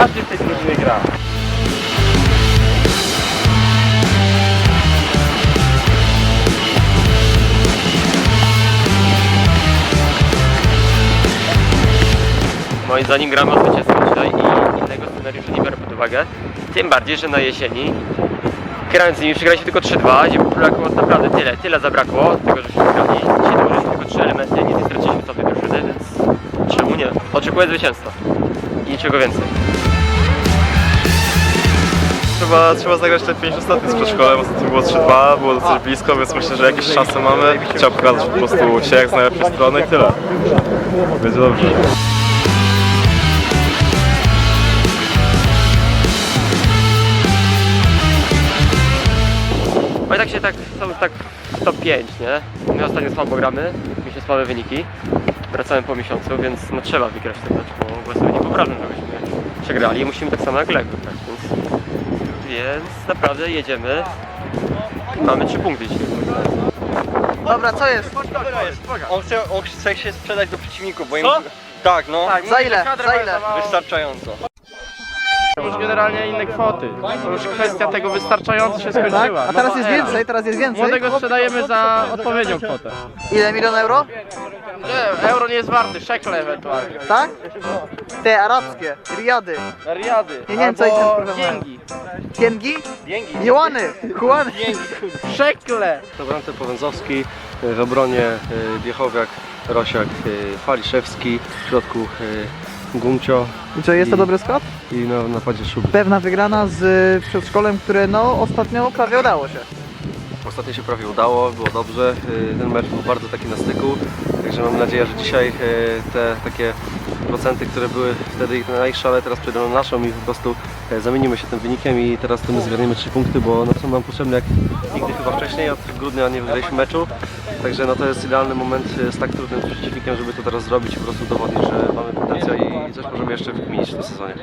każdy w tej drużynie gra. Moim zdaniem gramy o zwycięstwo dzisiaj i innego scenariusza nie biorę pod uwagę. Tym bardziej, że na jesieni grając z nimi przegraliśmy tylko 3-2, gdzie zabrakło naprawdę tyle, tyle zabrakło tego, żeśmy grali. Dzisiaj dołożyliśmy tylko 3 elementy, nic nie straciliśmy całej drużyny, więc czemu nie? Oczekuję zwycięstwa i niczego więcej. Trzeba, trzeba zagrać te 5 ostatnich z przedszkolem, ostatnio było 3-2, było dosyć blisko, więc myślę, że jakieś szanse mamy. Trzeba pokazać po prostu się jak z najlepszej strony i tyle. Będzie dobrze. No i tak się tak, są tak w top 5, nie? My ostatnio słabo gramy, mieliśmy słabe wyniki. Wracamy po miesiącu, więc no trzeba wygrać ten mecz, bo, bo sobie nie wyobrażam, żebyśmy przegrali musimy tak samo jak Lech wygrać, więc, naprawdę jedziemy i mamy 3 punkty dzisiaj. Dobra, co jest? On chce, on chce się sprzedać do przeciwników, bo im... Co? Tak, no. Za ile? Za ile? Wystarczająco. Generalnie inne kwoty. To już kwestia tego wystarczająco się skończyła. Tak? A teraz jest era. więcej, teraz jest więcej. Młodego sprzedajemy za odpowiednią kwotę. Ile milion euro? Nie, euro nie jest warty, szekle ewentualnie. Tak? Te arabskie, riady, Riady. Nie, nie wiem, co albo programuje. Dzięgi. tiengi, Dzięki. juany, juany. Szekle. Na bramce Powęzowski, w obronie e, Biechowiak, Rosiak, e, Faliszewski, w środku e, Gumcio I co, jest to dobry skład? I na napadzie Szubi. Pewna wygrana z y, przedszkolem, które no ostatnio prawie udało się. Ostatnio się prawie udało, było dobrze. E, Ten mecz był bardzo taki na styku, także mam nadzieję, że dzisiaj e, te takie procenty, które były wtedy ich na ich szale, teraz przejdą na naszą i po prostu zamienimy się tym wynikiem i teraz to my zgarniemy 3 punkty, bo no, są nam potrzebne jak nigdy chyba wcześniej, od grudnia nie wygraliśmy meczu. Także no, to jest idealny moment z tak trudnym przeciwnikiem, żeby to teraz zrobić i po prostu udowodnić, że mamy potencjał i coś możemy jeszcze wykminić w tym sezonie.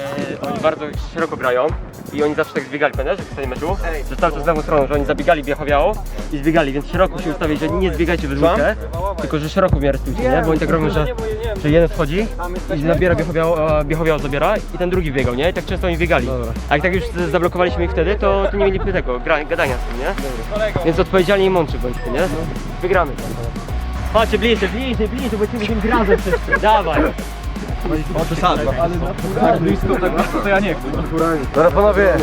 E, oni bardzo szeroko grają i oni zawsze tak zbiegali, pamiętasz, w tej meczu? Że cały czas z lewą stroną, że oni zabiegali Biechowiało i zbiegali, więc szeroko się ustawili, że nie zbiegajcie we dwójkę, tylko że szeroko w miarę stójcie, nie? Bo oni tak robią, że, że jeden wchodzi i nabiera Biechowiało, a Biechowiało zabiera i ten drugi biegał, nie? I tak często oni biegali. A jak tak już zablokowaliśmy ich wtedy, to, to nie mieliśmy tego, gra, gadania z tym, nie? Więc odpowiedzialnie i mądrzy bądźcie, nie? Wygramy. Chodźcie bliżej, bliżej, bliżej, bo ci musimy razem wszyscy, dawaj. Dobra panowie,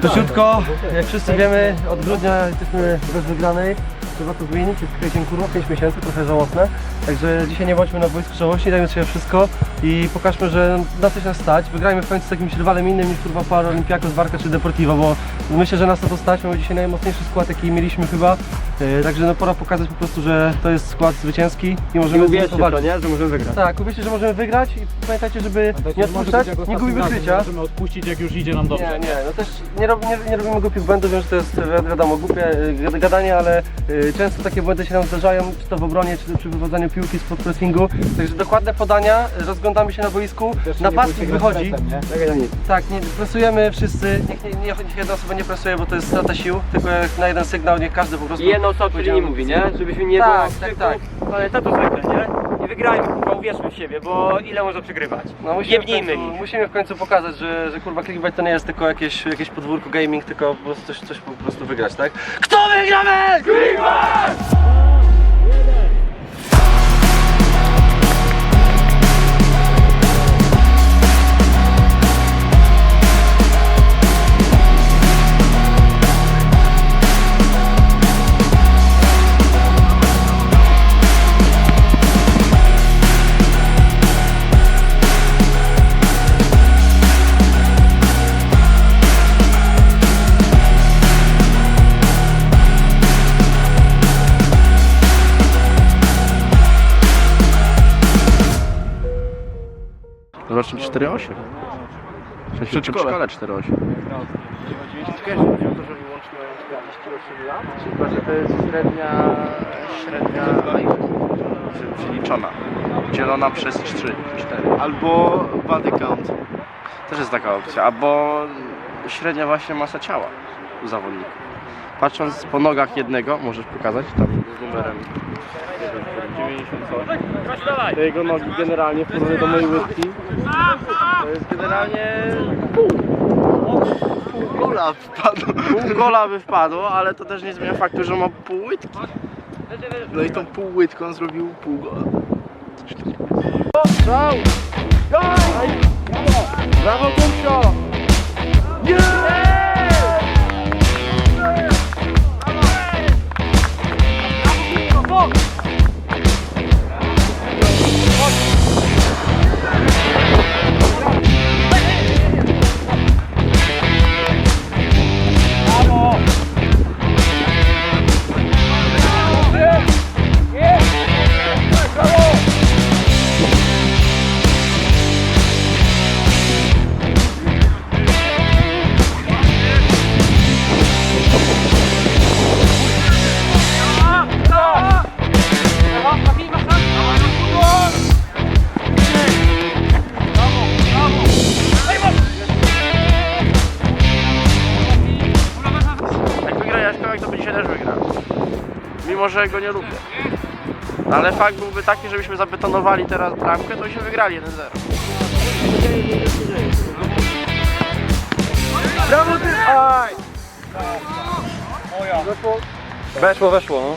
króciutko, jak wszyscy wiemy, od grudnia jesteśmy bez wygranej. To zmienić, jest kręciem kurwa, 5 miesięcy, trochę żałosne. Także dzisiaj nie bądźmy na boisku żałości, dajmy sobie wszystko i pokażmy, że na coś nas stać. Wygrajmy w końcu z jakimś rywalem innym niż kurwa Paralympiakos, Warka czy Deportivo, bo myślę, że nas na to stać. Mamy dzisiaj najmocniejszy skład, jaki mieliśmy chyba. Yy, Także no pora pokazać po prostu, że to jest skład zwycięski i możemy Uwierzcie w to, nie? Że możemy wygrać. Tak, uwierzcie, że możemy wygrać i pamiętajcie, żeby nie odpuszczać, nie gubimy krycia. Możemy odpuścić jak już idzie nam dobrze. Nie, nie, no też nie, rob, nie, nie robimy głupich błędów, wiem, że to jest wi- wiadomo głupie gad- gadanie, ale często takie błędy się nam zdarzają, czy to w obronie, czy przy wywodzeniu piłki spod pressingu. Także dokładne podania, y, rozglądamy się na boisku, napastnik wychodzi. Tak, nie, presujemy wszyscy, niech, nie, niech, niech jedna osoba nie presuje, bo to jest strata sił, tylko jak na jeden sygnał niech każdy po prostu... I jedną osobą czyli nie mówi, nie? Żebyśmy nie Tak, było tak, krzyku, Ale to to zwykle, nie? Wygrajmy, kurwa, uwierzmy w siebie, bo ile można przegrywać? No, musimy, w Jebnijmy końcu, ich. musimy w końcu pokazać, że, że kurwa clickbait to nie jest tylko jakieś, jakieś podwórko gaming, tylko po prostu coś, coś po prostu wygrać, tak? Kto wygramy? Rocznik 4,8. W przedszkole 4,8. Chyba, że to jest średnia, średnia Przeliczona. Dzielona przez 3, 4. Albo body count. Też jest taka opcja. Albo średnia właśnie masa ciała. zawodników. Patrząc po nogach jednego, możesz pokazać tam z numerem 90 coś. Te jego nogi generalnie w porównaniu do mojej łydki to jest generalnie Gola wpadł. pół gola by wpadło, ale to też nie zmienia faktu, że ma pół łydki. No i tą pół łydką zrobił pół gola. Strzał! Brawo Kumsio! Jak że go nie lubię. Ale fakt byłby taki, żebyśmy zabetonowali teraz bramkę, to byśmy wygrali 1-0. Weszło, weszło. No.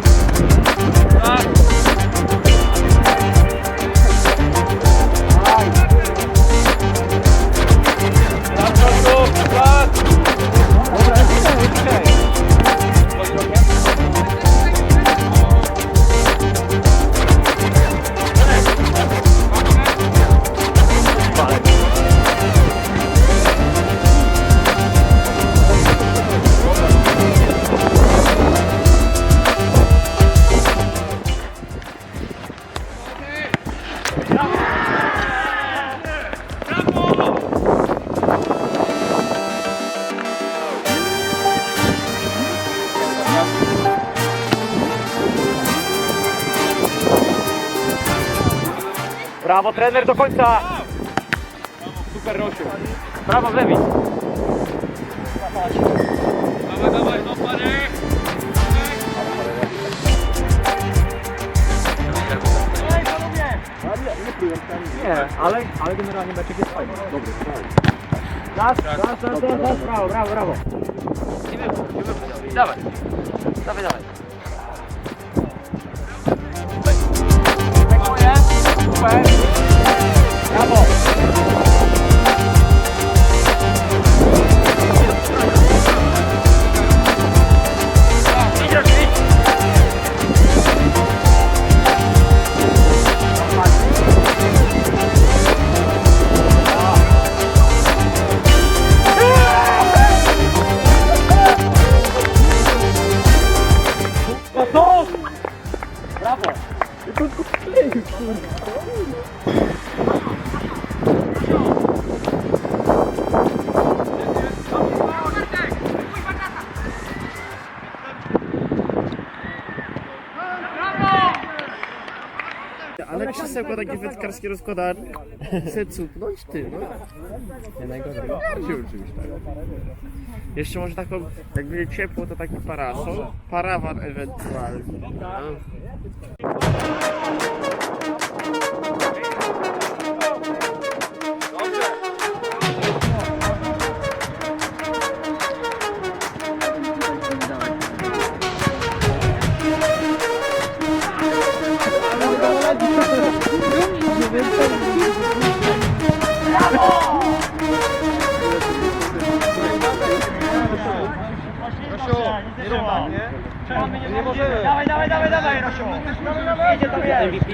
Ah. Brawo trener do końca! Super Rosiu. Brawo Lewi. Nie, ale, ale generalnie meczek jest fajny. Dobry, Raz, raz, raz, raz, raz, brawo, brawo, brawo. Dawaj, 再飞上来。准，美国人，准备。Krzesełko takie wędkarskie rozkładane. Chcę cupnąć ty, no. Nie najgorzej. oczywiście. Jeszcze może taką, jak będzie ciepło, to taki parasol. Parawan ewentualnie.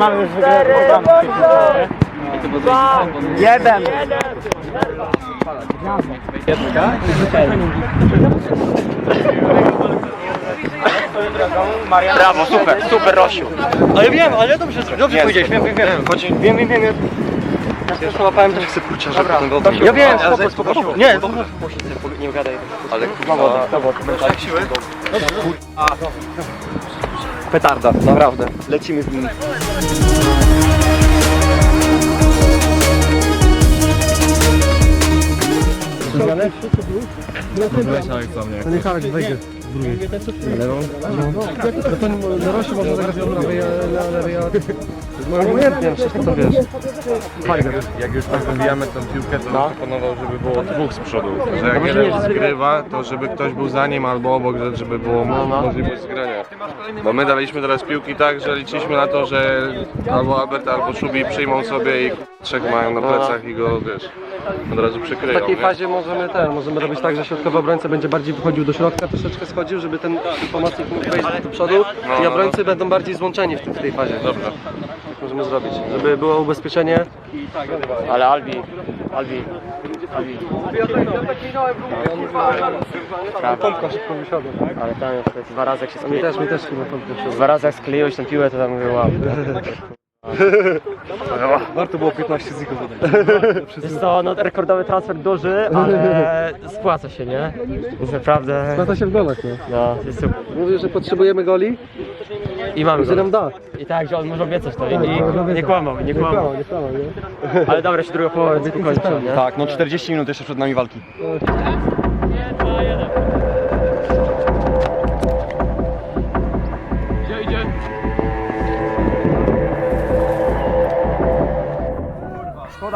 mamy już program. Jeden. Brawo, super, super Rosiu. Ale wiem, ale dobrze, dobrze powiedziałeś, wiem, wiem, wiem. Wiem, wiem, wiem. Ja już łapałem też chcę kurczę, żeby ten był Ja wiem, spoko, spoko, spoko. Nie, Nie gadaj. ale kurwa, jak siły? Petarda, naprawdę. Lecimy z so nimi. Jak już tak wybijamy tę piłkę, to no. proponował, żeby było dwóch z przodu. Że jak jeden zgrywa, to żeby ktoś był za nim albo obok, że- żeby było możliwość zgrania. Bo my daliśmy teraz piłki tak, że liczyliśmy na to, że albo Albert, albo Szubi przyjmą sobie i trzech mają na plecach i go, wiesz, od razu W przykryją. takiej nie? fazie możemy ten, możemy robić tak, że środkowy obrońca będzie bardziej wychodził do środka, troszeczkę schodził, żeby ten pomocnik mógł wejść do przodu No, i no, obrońcy będą bardziej złączeni w, tym, w tej fazie. Dobra. Tak możemy zrobić, żeby było ubezpieczenie. Ale Albi, Albi, Albi. Pompka szybko wysiadła. Ale tam już dwa razy jak się Mi skleił. też, mi też chyba pompka. Dwa razy jak skleiłeś tę piłę, to tam mówię wow. Warto było 15 zików Jest to no, rekordowy transfer duży, ale spłaca się, nie? Jest naprawdę... Sprawdza się w golach, no. No, jest super. Mówię, że potrzebujemy goli, I mamy że go. nam da. I tak, że on może obiecać to i i nie kłamał, nie kłamał. nie prawo, nie? Ale dobra, się druga połowa kończyła, nie? Tak, no 40 minut jeszcze przed nami walki.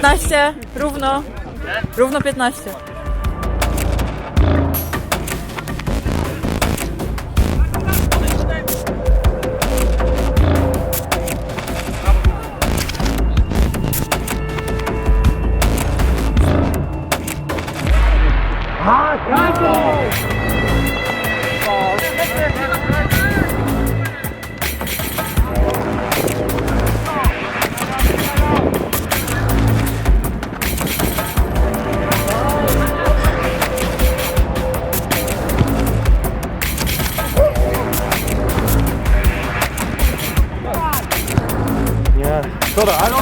15, równo. Równo 15. Förderart.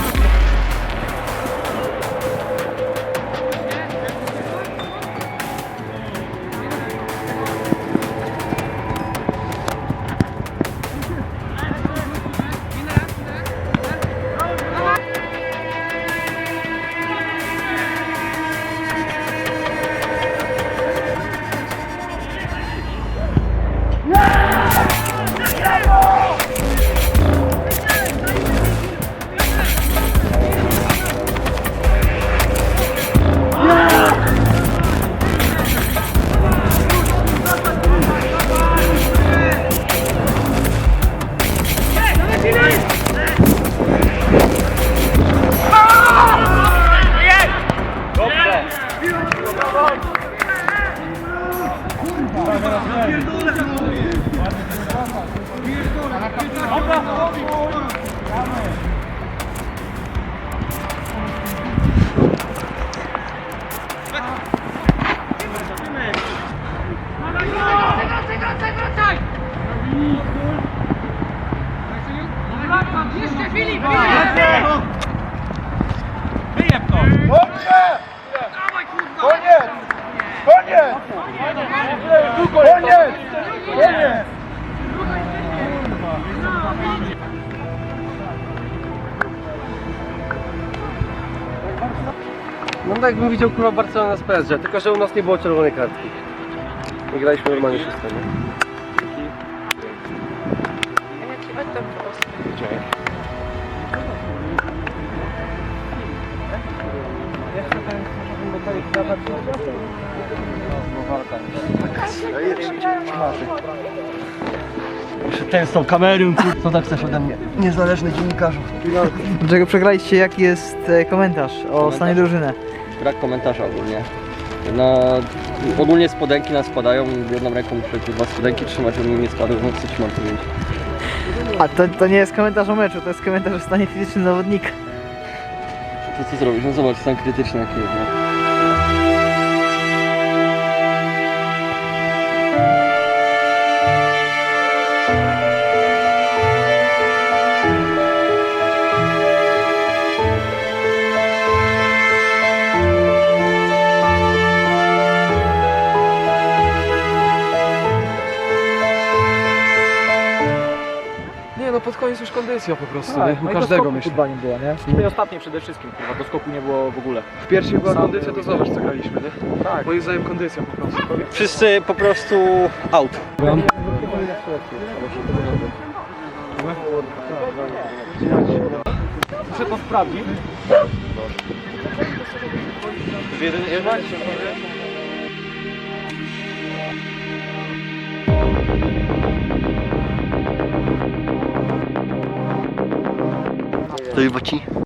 我，别动了，No tak jakbym widział kurwa Barcelona z PSG, tylko że u nas nie było czerwonej kartki. I graliśmy normalnie szóstą, nie? Ten z tą kamerą, co tak chcesz ode mnie? Niezależny dziennikarzu. Dlaczego przegraliście? Jaki jest e, komentarz o stanie drużyny? Brak komentarza ogólnie. No, ogólnie spodenki nas spadają, jedną ręką muszę kurwa spodenki trzymać, żeby mi nie spadły, no co ci mam powiedzieć. A to, to nie jest komentarz o meczu, to jest komentarz o stanie fizycznym zawodnika. To co zrobić? No zobacz, stan krytyczny jaki jest, no. Pod koniec już kondycja po prostu, Tak, nie? no U każdego myślę. Chyba nie było, nie? Tej ostatniej przede wszystkim, kurwa, do skoku nie było w ogóle. W pierwszej była kondycja, to zobacz co graliśmy, nie? Tak. Moim zdaniem kondycja po prostu. Wszyscy po prostu out. Muszę to sprawdzić. To chyba ci.